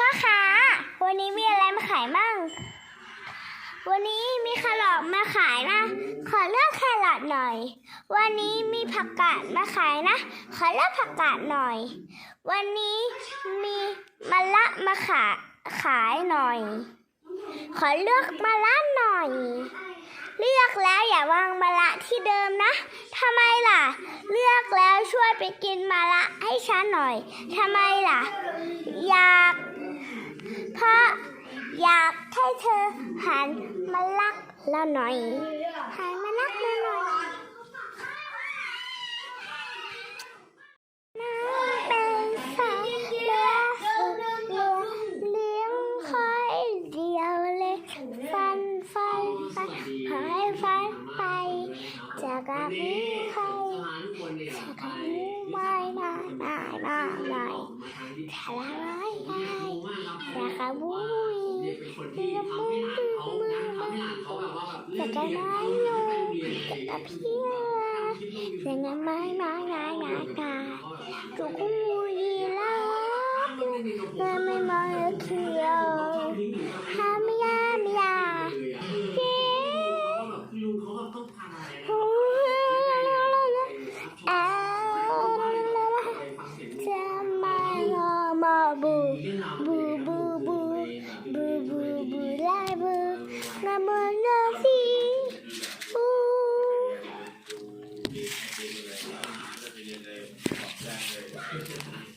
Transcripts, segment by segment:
พ่อค้าวันนี้มีอะไรมาขายมั่ง วันนี้มีแครอทมาขายนะ ขอเลือกแครอทหน่อย วันนี้มีผักกาดมาขายนะ ขอเลือกผักกาดหน่อย วันนี้มีมะละมาขายขายหน่อย ขอเลือกมะละหน่อย เลือกแล้วอย่าวางมะละที่เดิมนะทำไมล่ะ เลือกแล้วช่วยไปกินมะละให้ฉันหน่อยทำไมล่ะ อยาก เพราะอยากให้เธอหันมารักเราหน่อย หันมารักเราหน่อยน้ำเป็นสายเรือฝึกเลี้ยงคอยเดียวเลยฟันฟั นฟันหายฟันไปจากกับนี้ใครจากกับนี้ไม่ได้ไม่ได้ไม่ทะเลาะได้จากกับบุยจากกับมือมือมือจากกับไม้นูจากกับพี่จากกับไม้ไม้ไม้ไม้ไม้ถูกกูยีราฟแต่ไม่มองเขียวทำยามยาเจ๊ลุงเขาแบบต้องทานอะไรนะโอ้ยอ่าไปฟังเสียงจะมางอมาบูเรื่องราวบูบูบู บูงามือนาฟีบู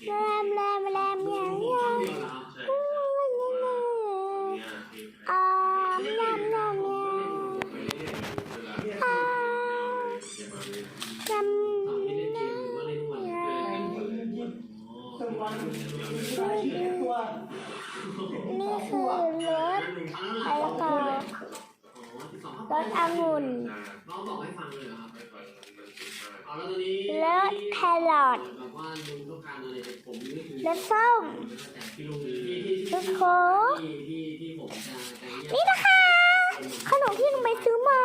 แรมแรมแรมยังยังอู้ยังยังอ่ายำยำยำอ่าจำที่เล่นเกนะมหรือาเล่นวันยตัววันตัวำนี่คือรถ รก็รถองุ่นน้องบอกให้ฟังเลยครับเอาแล้วตอนนี้รถแครอทแบบว่าลุงต้องการอะไรจากผมนี่คือรถส้มที่ลุงที่ที่รถโค้กที่ที่ผมจะนี่นะคะ ขนมที่หนูไปซื้อมา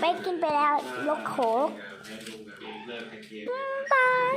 ไปกินไปแล้วรถโค้กให้ลุงกับเองเลิกแข่งเกมบาย